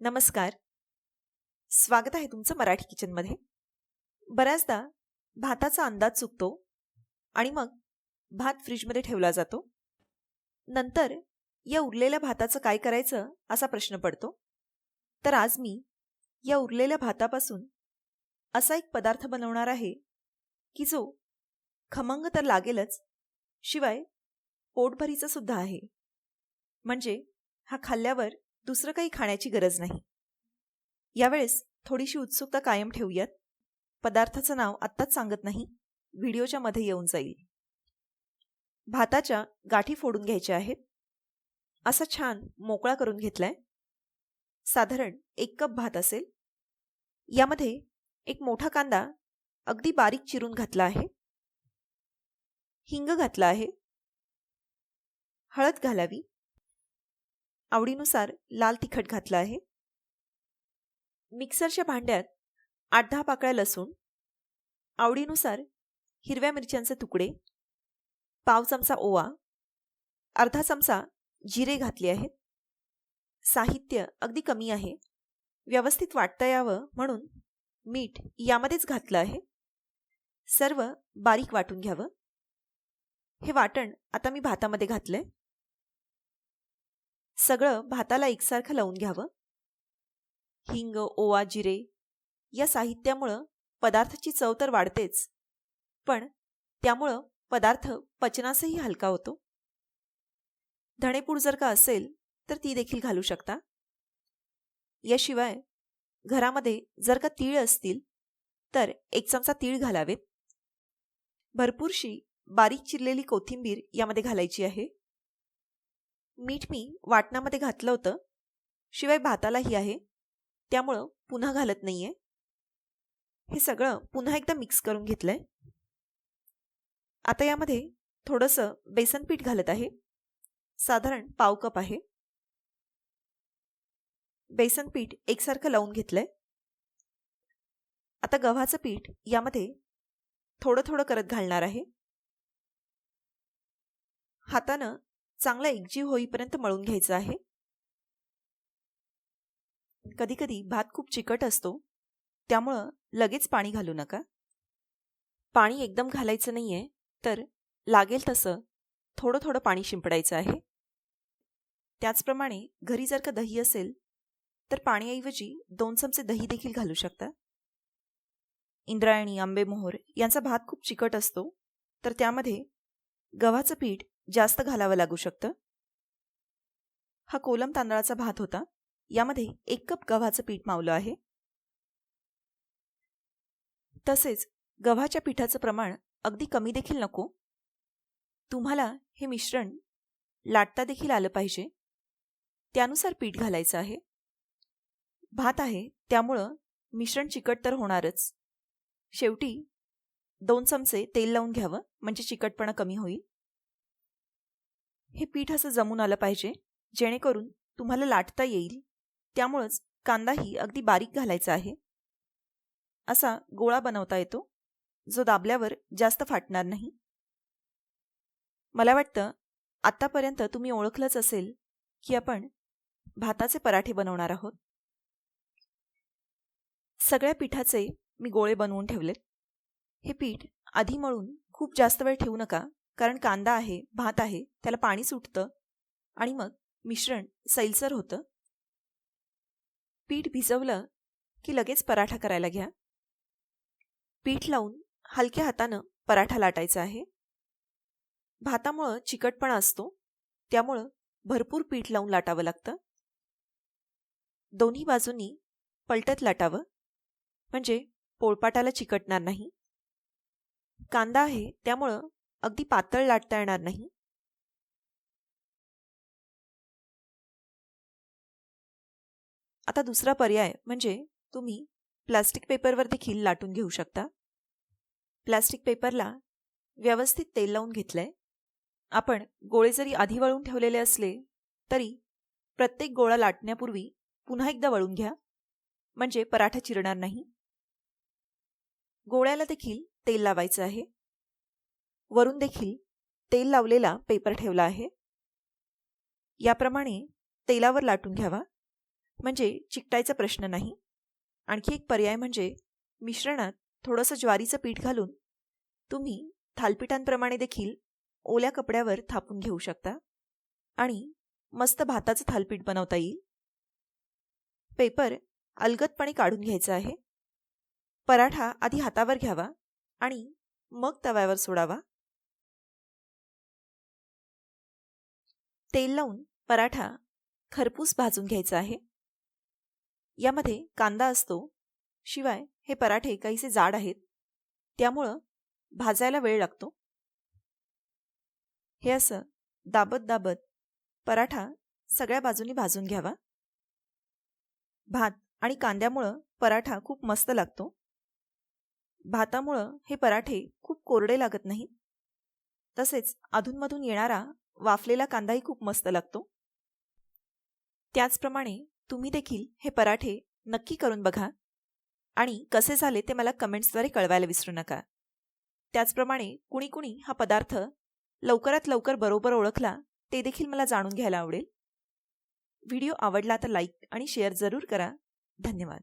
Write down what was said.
नमस्कार. स्वागत आहे तुमचं मराठी किचनमध्ये. बऱ्याचदा भाताचा अंदाज चुकतो आणि मग भात फ्रीजमध्ये ठेवला जातो. नंतर या उरलेल्या भाताचं काय करायचं असा प्रश्न पडतो. तर आज मी या उरलेल्या भातापासून असा एक पदार्थ बनवणार आहे की जो खमंग तर लागेलच शिवाय पोटभरीचा सुद्धा आहे. म्हणजे हा खाल्ल्यावर दुसरं काही खाण्याची गरज नाही. यावेळेस थोडीशी उत्सुकता कायम ठेवूयात. पदार्थाचं नाव आत्ताच सांगत नाही. व्हिडिओच्या मध्ये येऊन जाईल. भाताच्या गाठी फोडून घ्यायच्या आहेत. असा छान मोकळा करून घेतलाय. साधारण एक कप भात असेल. यामध्ये एक मोठा कांदा अगदी बारीक चिरून घातला आहे. हिंग घातला आहे. हळद घालावी. आवडीनुसार लाल तिखट घातलं आहे. मिक्सरच्या भांड्यात आठ दहा पाकळ्या लसूण आवडीनुसार हिरव्या मिरच्यांचे तुकडे पाव चमचा ओवा अर्धा चमचा जिरे घातले आहेत. साहित्य अगदी कमी आहे. व्यवस्थित वाटता यावं म्हणून मीठ यामध्येच घातलं आहे. सर्व बारीक वाटून घ्यावं. हे वाटण आता मी भातामध्ये घातलंय. सगळं भाताला एकसारखं लावून घ्यावं. हिंग ओवा जिरे या साहित्यामुळं पदार्थाची चव तर वाढतेच पण त्यामुळं पदार्थ पचनासही हलका होतो. धणेपूड जर का असेल तर ती देखील घालू शकता. याशिवाय घरामध्ये जर का तीळ असतील तर एक चमचा तीळ घालावेत. भरपूरशी बारीक चिरलेली कोथिंबीर यामध्ये घालायची आहे. मीठ मी वाटणामध्ये घातलं होतं. शिवाय भातालाही आहे. त्यामुळं पुन्हा घालत नाहीये. हे सगळं पुन्हा एकदा मिक्स करून घेतलंय. आता यामध्ये थोडंसं बेसन पीठ घालत आहे. साधारण पाव कप आहे. बेसन पीठ एकसारखं लावून घेतलंय. आता गव्हाचं पीठ यामध्ये थोडं थोडं करत घालणार आहे. हातानं चांगला एकजीव होईपर्यंत मळून घ्यायचं आहे. कधीकधी भात खूप चिकट असतो त्यामुळं लगेच पाणी घालू नका. पाणी एकदम घालायचं नाहीये तर लागेल तसं थोडं थोडं पाणी शिंपडायचं आहे. त्याचप्रमाणे घरी जर का दही असेल तर पाण्याऐवजी दोन चमचे दही देखील घालू शकता. इंद्रायणी आंबेमोहर यांचा भात खूप चिकट असतो तर त्यामध्ये गव्हाचं पीठ जास्त घालावं लागू शकतं? हा कोलम तांदळाचा भात होता. यामध्ये एक कप गव्हाचं पीठ मावलं आहे. तसेच गव्हाच्या पिठाचं प्रमाण अगदी कमी देखील नको. तुम्हाला हे मिश्रण लाटता देखील आलं पाहिजे. त्यानुसार पीठ घालायचं आहे. भात आहे त्यामुळं मिश्रण चिकट तर होणारच. शेवटी दोन चमचे तेल लावून घ्यावं म्हणजे चिकटपणा कमी होईल. हे पीठ असं जमून आलं पाहिजे जेणेकरून तुम्हाला लाटता येईल. त्यामुळंच कांदाही अगदी बारीक घालायचा आहे. असा गोळा बनवता येतो जो दाबल्यावर जास्त फाटणार नाही. मला वाटतं आत्तापर्यंत तुम्ही ओळखलंच असेल की आपण भाताचे पराठे बनवणार आहोत. सगळ्या पिठाचे मी गोळे बनवून ठेवलेत. हे पीठ आधी मळून खूप जास्त वेळ ठेवू नका. कारण कांदा आहे भात आहे त्याला पाणी सुटतं. आणि मग मिश्रण सैलसर होतं. पीठ भिजवलं की लगेच पराठा करायला घ्या. पीठ लावून हलक्या हातानं पराठा लाटायचा आहे. भातामुळं चिकटपणा असतो त्यामुळं भरपूर पीठ लावून लाटावं लागतं. दोन्ही बाजूंनी पलटत लाटावं म्हणजे पोळपाटाला चिकटणार नाही. कांदा आहे त्यामुळं अगदी पातळ लाटता येणार नाही. आता दुसरा पर्याय म्हणजे तुम्ही प्लास्टिक पेपरवर देखील लाटून घेऊ शकता. प्लास्टिक पेपरला व्यवस्थित तेल लावून घेतलंय. आपण गोळे जरी आधी वळून ठेवलेले असले तरी प्रत्येक गोळा लाटण्यापूर्वी पुन्हा एकदा वळून घ्या. म्हणजे पराठा चिरणार नाही. गोळ्याला देखील तेल लावायचं आहे. वरून देखील तेल लावलेला पेपर ठेवला आहे. याप्रमाणे तेलावर लाटून घ्यावा. म्हणजे चिकटायचा प्रश्न नाही. आणखी एक पर्याय म्हणजे मिश्रणात थोडंसं ज्वारीचं पीठ घालून तुम्ही थालपिठांप्रमाणे देखील ओल्या कपड्यावर थापून घेऊ शकता. आणि मस्त भाताचं थालपीठ बनवता येईल. पेपर अलगदपणे काढून घ्यायचा आहे. पराठा आधी हातावर घ्यावा आणि मग तव्यावर सोडावा. तेल लावून पराठा खरपूस भाजून घ्यायचा आहे. यामध्ये कांदा असतो. शिवाय हे पराठे काहीसे जाड आहेत. त्यामुळं भाजायला वेळ लागतो. हे असं दाबत दाबत पराठा सगळ्या बाजूनी भाजून घ्यावा. भात आणि कांद्यामुळं पराठा खूप मस्त लागतो. भातामुळं हे पराठे खूप कोरडे लागत नाहीत. तसेच अधूनमधून येणारा वाफलेला कांदाही खूप मस्त लागतो. त्याचप्रमाणे तुम्ही देखील हे पराठे नक्की करून बघा. आणि कसे झाले ते मला कमेंट्सद्वारे कळवायला विसरू नका. त्याचप्रमाणे कुणी कुणी हा पदार्थ लवकरात लवकर बरोबर ओळखला ते देखील मला जाणून घ्यायला आवडेल. व्हिडिओ आवडला तर लाईक आणि शेअर जरूर करा. धन्यवाद.